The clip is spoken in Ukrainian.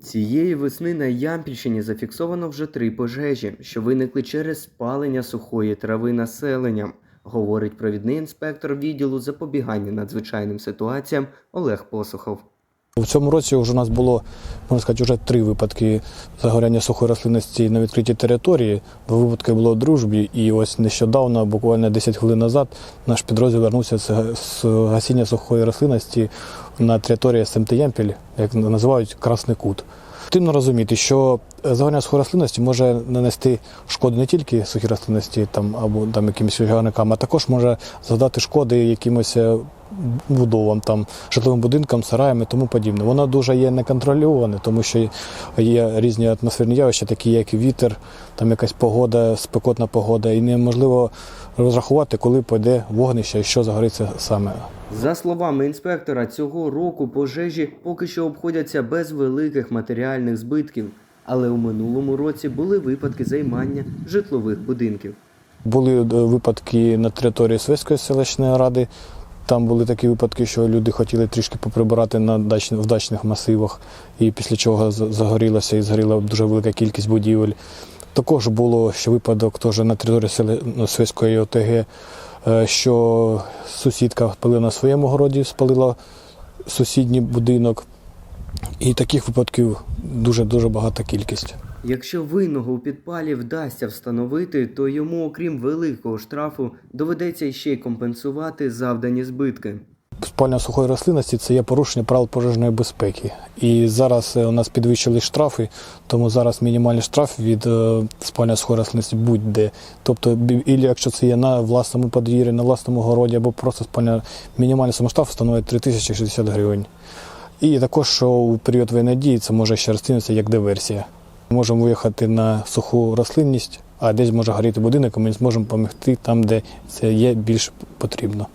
Цієї весни на Ямпільщині зафіксовано вже три пожежі, що виникли через спалення сухої трави населенням, говорить провідний інспектор відділу запобігання надзвичайним ситуаціям Олег Посухов. В цьому році вже у нас було, можна сказати, вже три випадки загоряння сухої рослинності на відкритій території. Два випадки було в дружбі, і ось нещодавно, буквально 10 хвилин назад, наш підрозділ вернувся з гасіння сухої рослинності на території СМТ Ямпіль, як називають Красний Кут. Потрібно розуміти, що загоряння сухої рослинності може нанести шкоду не тільки сухій рослинності там, або там, якимось вигарникам, а також може завдати шкоди якимось е, будовам, там, житловим будинкам, сараям і тому подібне. Воно дуже є неконтрольоване, тому що є різні атмосферні явища, такі як вітер, там якась погода, спекотна погода, і неможливо розрахувати, коли пойде вогнище і що загориться саме. За словами інспектора, цього року пожежі поки що обходяться без великих матеріальних збитків, але у минулому році були випадки займання житлових будинків. Були е, випадки на території Свеської селищної ради. Там були такі випадки, що люди хотіли трішки поприбирати на дач... в дачних масивах, і після чого загорілося і згоріла дуже велика кількість будівель. Також було ще випадок теж на території ну, ОТГ, е, що сусідка палила на своєму городі, спалила сусідній будинок. І таких випадків дуже-дуже багата кількість. Якщо винного у підпалі вдасться встановити, то йому, окрім великого штрафу, доведеться ще й компенсувати завдані збитки. Спалення сухої рослинності це є порушення правил пожежної безпеки. І зараз е, у нас підвищили штрафи, тому зараз мінімальний штраф від е, спалення сухої рослинності будь-де. Тобто, і якщо це є на власному подвір'ї, на власному городі, або просто спалення, мінімальний сам штраф становить 3060 гривень. І також, що у період воєнної дії це може ще розцінюватися як диверсія. Можемо виїхати на суху рослинність, а десь може горіти будинок, і ми зможемо допомогти там, де це є більш потрібно.